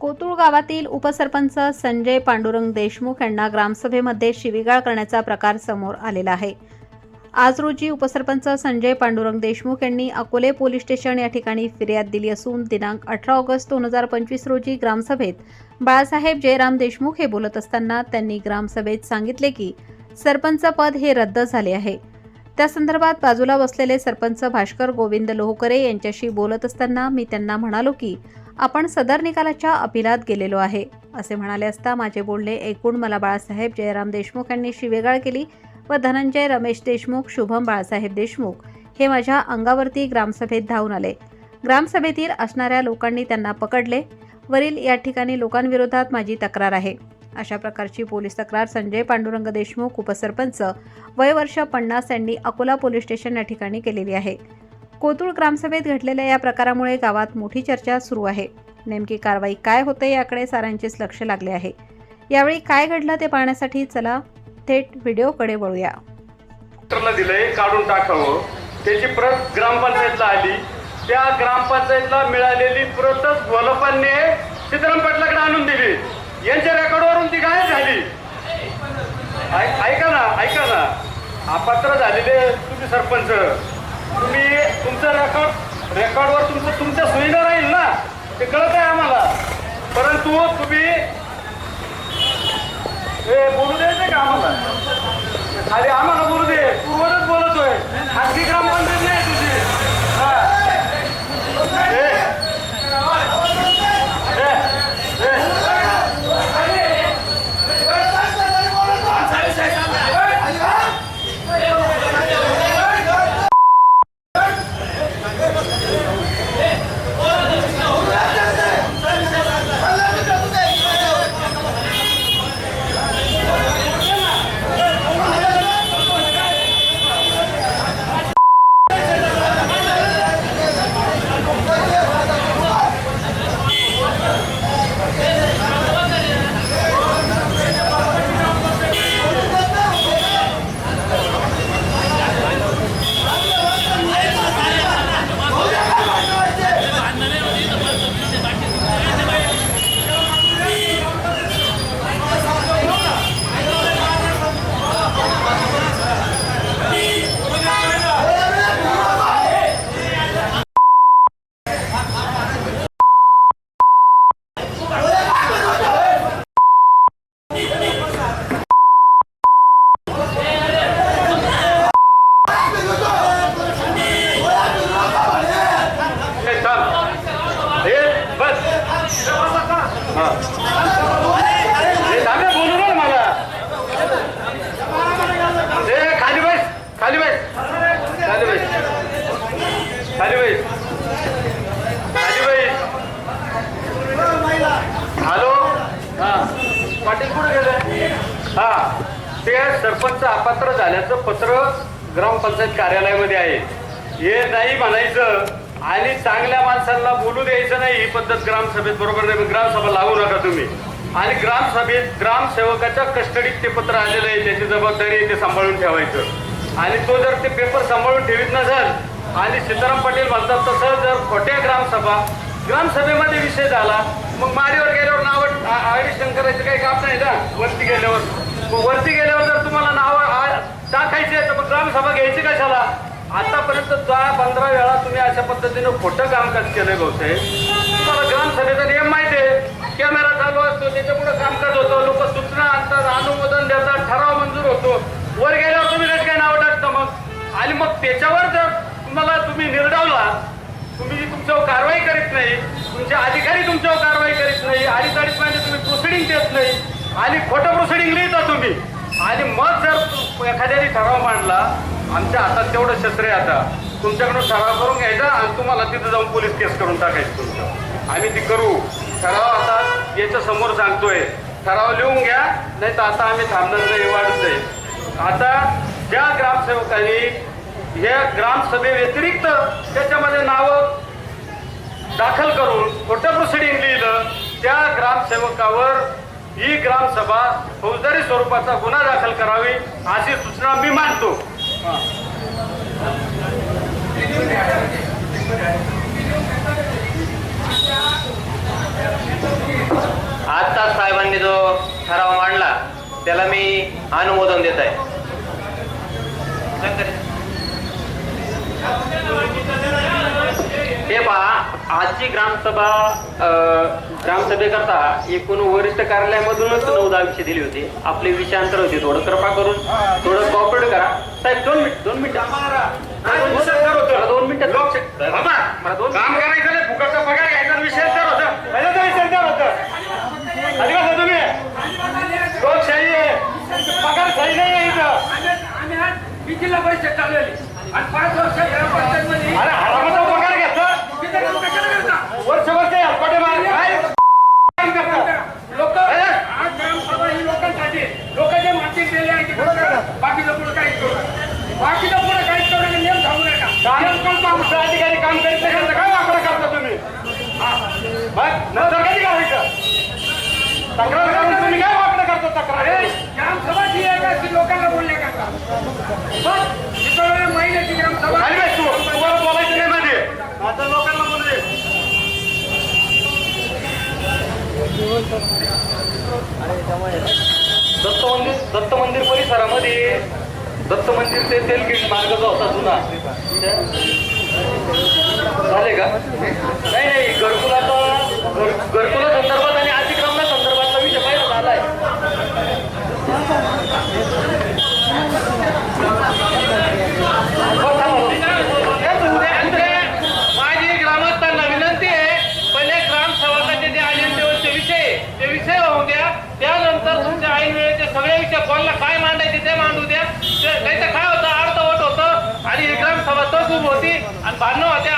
कोतुळ गावातील उपसरपंच संजय पांडुरंग देशमुख यांना ग्रामसभेमध्ये शिवीगाळ करण्याचा प्रकार समोर आलेला आहे. आज रोजी उपसरपंच संजय पांडुरंग देशमुख यांनी अकोले पोलीस स्टेशन या ठिकाणी फिर्याद दिली असून दिनांक अठरा ऑगस्ट दोन हजार पंचवीस रोजी ग्रामसभेत बाळासाहेब जयराम देशमुख हे बोलत असताना त्यांनी ग्रामसभेत सांगितले की सरपंच पद हे रद्द झाले आहे. त्या संदर्भात बाजूला बसलेले सरपंच भास्कर गोविंद लोहकरे यांच्याशी बोलत असताना मी त्यांना म्हणालो की आपण सदर निकालाच्या अपिलात गेलेलो आहे असे म्हणाले असता माझे बोलणे ऐकून मला बाळासाहेब जयराम देशमुख यांनी शिवेगाळ केली व धनंजय रमेश देशमुख शुभम बाळासाहेब देशमुख हे माझ्या अंगावरती ग्रामसभेत धावून आले. ग्रामसभेतील असणाऱ्या लोकांनी त्यांना पकडले. वरील या ठिकाणी लोकांविरोधात माझी तक्रार आहे. अशा प्रकारची पोलीस तक्रार संजय पांडुरंग देशमुख उपसरपंच वय वर्ष पन्नास यांनी अकोला पोलीस स्टेशन या ठिकाणी केलेली आहे. कोतुळ ग्रामसभेत घडलेल्या या प्रकारामुळे गावात मोठी चर्चा सुरू आहे. नेमकी कारवाई काय होते याकडे सारांचेच लक्ष लागले आहे. यावेळी काय घडलं ते पाहण्यासाठी चला थेट व्हिडिओकडे वळूया. दिलंय काढून टाकावं. त्याची प्रत ग्रामपंचायतला आली. त्या ग्रामपंचायतला मिळालेली प्रतच वलपांनी सीताराम पाटलाकडे आणून दिली. यांच्या रेकॉर्डवरून ती गायब झाली. ऐका ना ऐका ना. अपात्र झालेले तुम्ही सरपंच. तुम्ही तुमचं रेकॉर्ड रेकॉर्डवर तुमचं तुमच्या सुविधा राहील ना? ते कळत आहे आम्हाला. परंतु तुम्ही हे बोलू द्यायचं का आम्हाला? खाली आम्हाला बोलू दे. पूर्वजच बोलतोय. खाजगी ग्रामपंचायत नाही तुझी हा. ए. ए. ए. ए, थांब. ए, बस. हा. ए, थांब रे, बोलू नये मला. ए, खाली बस खाली बस खाली बस खाली बस खाली बस हॅलो हा पाटील कुठे गेले हा ते सरपंच अपात्र झाल्याचं पत्र ग्रामपंचायत कार्यालयामध्ये आहे हे नाही म्हणायचं आणि चांगल्या माणसांना बोलू द्यायचं नाही ही पद्धत ग्रामसभेत बरोबर नाही. ग्रामसभा लागू नका तुम्ही. आणि ग्रामसभेत ग्रामसेवकाच्या कस्टडीत ते पत्र आलेलं आहे त्याची जबाबदारी ते सांभाळून ठेवायचं. आणि तो जर ते पेपर सांभाळून ठेवीत नसेल आणि सीताराम पाटील म्हणतात तसं जर खोट्या ग्रामसभा ग्रामसभेमध्ये विषय झाला मग माडीवर गेल्यावर नाव आडिशन करायचं काही काम नाही ना? वरती गेल्यावर. मग वरती गेल्यावर जर तुम्हाला नाव टाकायचे तर मग ग्रामसभा घ्यायची कशाला? आतापर्यंत दहा पंधरा वेळा तुम्ही अशा पद्धतीनं खोटं कामकाज केलं होते तुम्हाला ग्रामसभेचा नियम माहिती आहे. कॅमेरा चालू असतो त्याच्या पुढे कामकाज होतं. लोक सूचना आणतात अनुमोदन देतात ठराव मंजूर होतो. वर गेल्यावर तुम्ही कसं काही नाव टाकता मग? आणि मग त्याच्यावर जर तुम्हाला तुम्ही निर्डावला तुम्ही तुमच्यावर कारवाई करीत नाही तुमचे अधिकारी तुमच्यावर कारवाई करीत नाही अडीच अडीच महिने तुम्ही प्रोसिडिंग देत नाही आणि खोटं प्रोसिडिंग लिहिता तुम्ही. आणि मग जर एखाद्याने ठराव मांडला आमच्या हातात तेवढं शस्त्र आहे आता. तुमच्याकडून ठराव करून घ्यायचा आणि तुम्हाला तिथं जाऊन पोलीस केस करून टाकायचं तुमचं. आम्ही ती करू. ठराव आता याच्या समोर सांगतोय. ठराव लिहून घ्या नाही तर आता आम्ही थांबणार नाही वाढत आहे आता ज्या ग्रामसेवकांनी या ग्रामसभे व्यतिरिक्त त्याच्यामध्ये नावं दाखल करून खोटं प्रोसिडिंग लिहिलं त्या ग्रामसेवकावर ही ग्रामसभा फौजदारी स्वरूपाचा गुन्हा दाखल करावी अशी सूचना मी मानतो. आत्ताच साहेबांनी जो ठराव मांडला त्याला मी अनुमोदन देत आहे. हे पहा आजची ग्रामसभा ग्रामसभेकरता एकूण वरिष्ठ कार्यालयामधूनच नऊ दहा विषय दिली होती. आपले विषयांतर होते थोडं. कृपा करून थोडं कॉपरेट करा. साहेब दोन मिनिट दोन मिनिट. दोन मिनिट मला दोन काम करायचं नाही फुकटचा पगार घ्यायचा विषय तर होतं. विषय तर तुम्ही? लोकशाही आहे. पगार सही नाही आहे इथं. कितीला पैसे चालवले. आणि पाच वर्ष या पंचायतमध्ये अरे हरामाचा पगार घ्यायचा किती लोक कशाला करता? वर्ष वर्ष हलपाटे मार काय? काम करता लोक आज ग्रामसभा ही लोकांसाठी. लोक जे माती दिले आहे ते फक्त बाकीचं पुढे काहीच करू बाकीचं पुढे काहीच करू नका. नियम सांगू नका. काम नियम कोण काम तुमचा अधिकारी काम करीत नाही काय वाकडं करता तुम्ही? मग नंतर कधी करायचं तक्रार करून तुम्ही काय वाकडं करता तक्रार? ग्रामसभा जी आहे का ती लोकांना बोलले बस. तिकडे महिन्याची ग्रामसभा बस तू. तुम्हाला बोलायचं नाही मध्ये आता लोकांना दत्त मंदिर दत्त मंदिर परिसरामध्ये दत्त मंदिर ते तेलगिरी मार्ग जो होता जुना. झाले का? नाही नाही घरकुलाचा घर घरकुला संदर्भात आणि अतिक्रमणा संदर्भातला विषय पहिला झालाय माझी ग्रामस्थांना विनंती आहे पहिले ग्रामसेवकाचे जे आयन विषय ते विषय होऊ द्या त्यानंतर तुमच्या ऐन वेळेचे सगळे विषय कोणाला काय मांडायचे ते मांडू द्या. ते- नाही तर काय होतं अर्धवट होतं आणि ग्रामसभा तसूब होती आणि भांडणं होत्या.